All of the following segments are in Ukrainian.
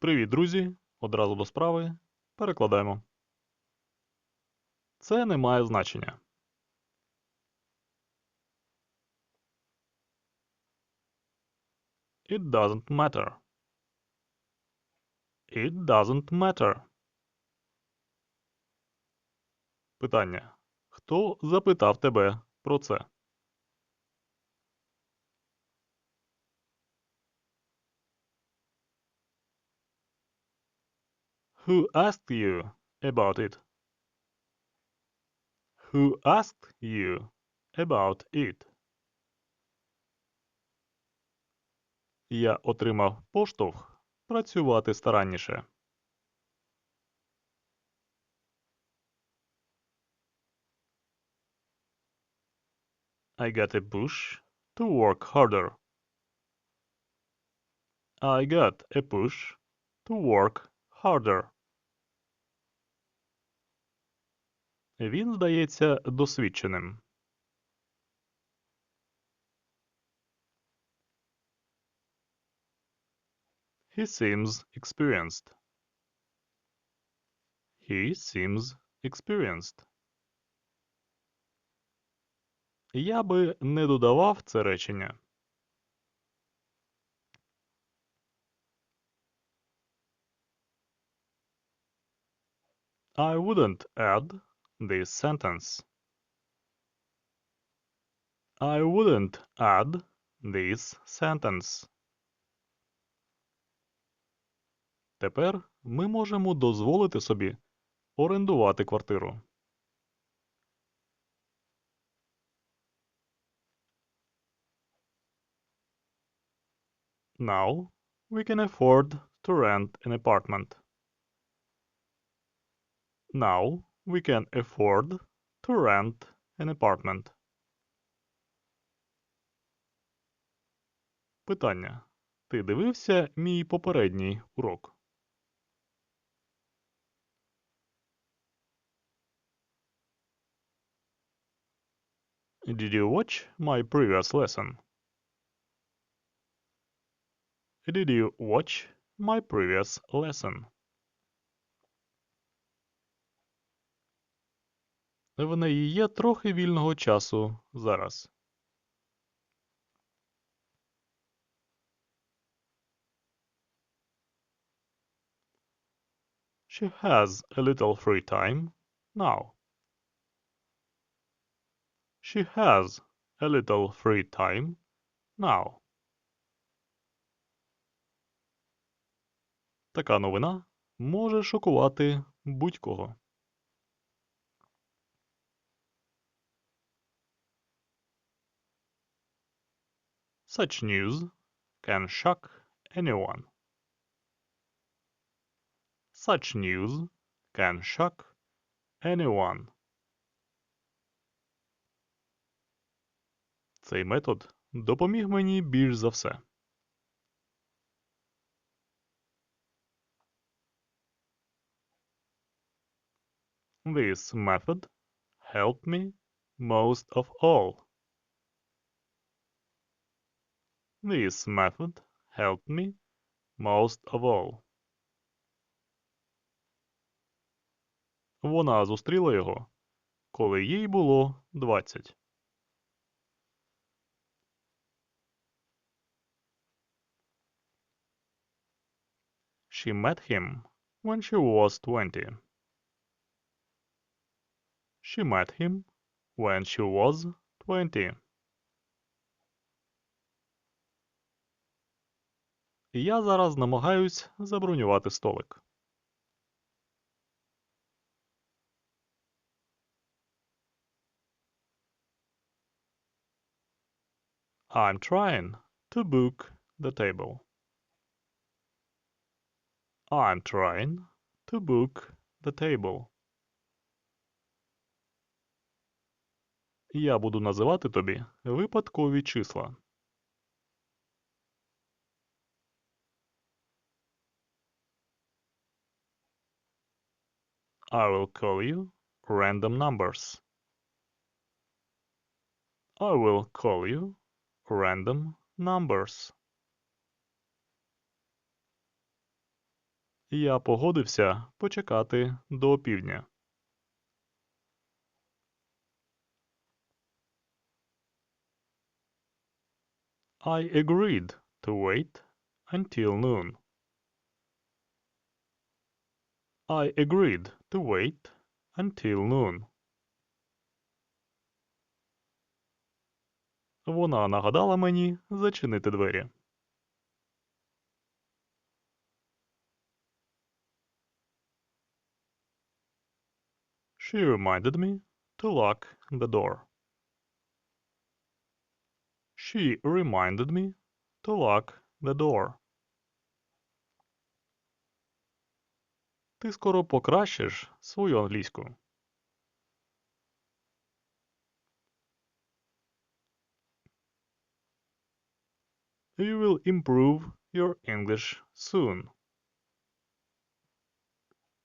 Привіт, друзі! Одразу до справи. Перекладаємо. Це не має значення. It doesn't matter. It doesn't matter. Питання. Хто запитав тебе про це? Who asked you about it? Who asked you about it? Я отримав поштовх працювати старанніше. I got a push to work harder. I got a push to work harder. Він здається досвідченим. He seems experienced. He seems experienced. Я би не додавав це речення. I wouldn't add this sentence. I wouldn't add this sentence. Тепер ми можемо дозволити собі орендувати квартиру. Now we can afford to rent an apartment. Now we can afford to rent an apartment. Питання. Ти дивився мій попередній урок? Did you watch my previous lesson? Did you watch my previous lesson? В неї є трохи вільного часу зараз. She has a little free time now. She has a little free time now. Така новина може шокувати будь-кого. Such news can shock anyone. Such news can shock anyone. Цей метод допоміг мені більш за все. This method helped me most of all. This method helped me most of all. Вона зустріла його, коли їй було 20. She met him when she was 20. She met him when she was 20. Я зараз намагаюсь забронювати столик. I'm trying to book the table. I'm trying to book the table. Я буду називати тобі випадкові числа. I will call you random numbers. I will call you random numbers. Я погодився почекати до опівдня. I agreed to wait until noon. I agreed to wait until noon. Вона нагадала мені зачинити двері. She reminded me to lock the door. She reminded me to lock the door. Ти скоро покращиш свою англійську. You will improve your English soon.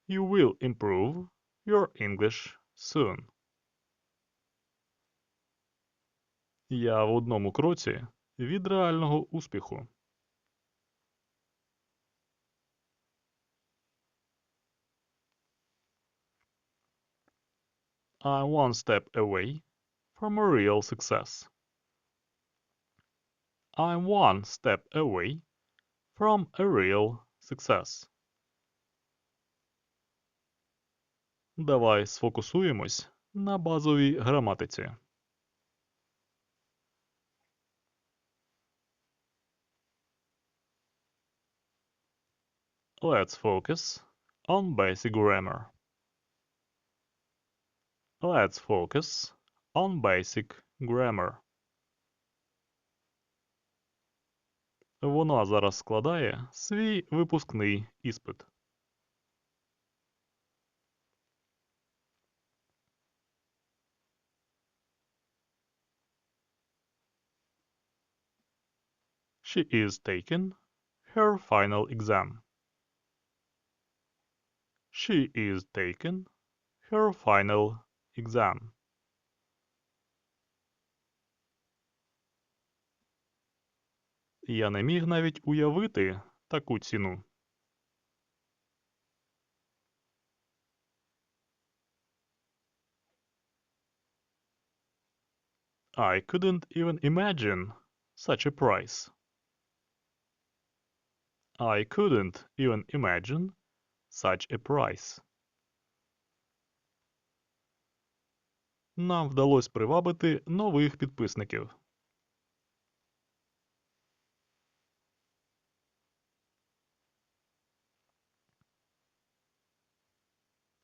You will improve your English soon. Я в одному кроці від реального успіху. I'm one step away from a real success. I'm one step away from a real success. Давай сфокусуємось на базовій граматиці. Let's focus on basic grammar. Let's focus on basic grammar. Вона зараз складає свій випускний іспит. She is taking her final exam. She is taking her final exam. Я не міг навіть уявити таку ціну. I couldn't even imagine such a price. I couldn't even imagine such a price. Нам вдалося привабити нових підписників.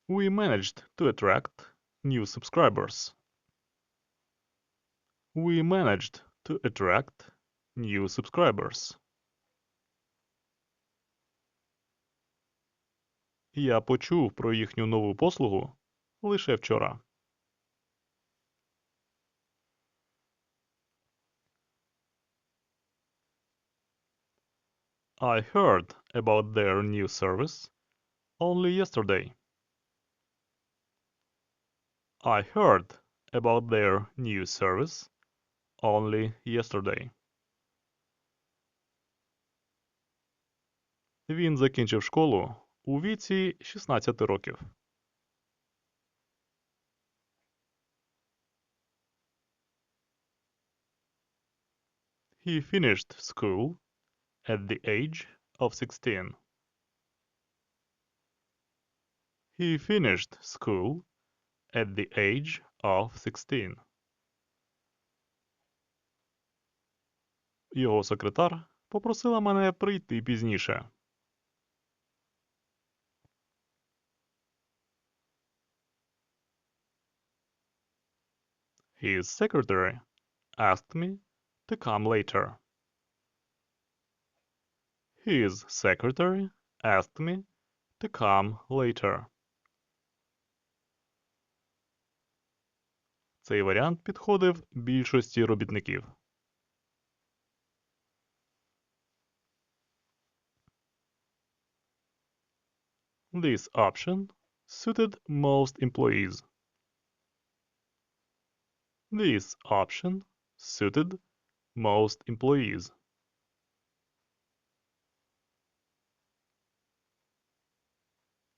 We managed to attract new subscribers. We managed to attract new subscribers. Я почув про їхню нову послугу лише вчора. I heard about their new service only yesterday. I heard about their new service only yesterday. Він закінчив школу у віці 16 років. He finished school at the age of 16. He finished school at the age of 16. Його секретар попросила мене прийти пізніше. His secretary asked me to come later. His secretary asked me to come later. Цей варіант підходив більшості робітників. This option suited most employees. This option suited most employees.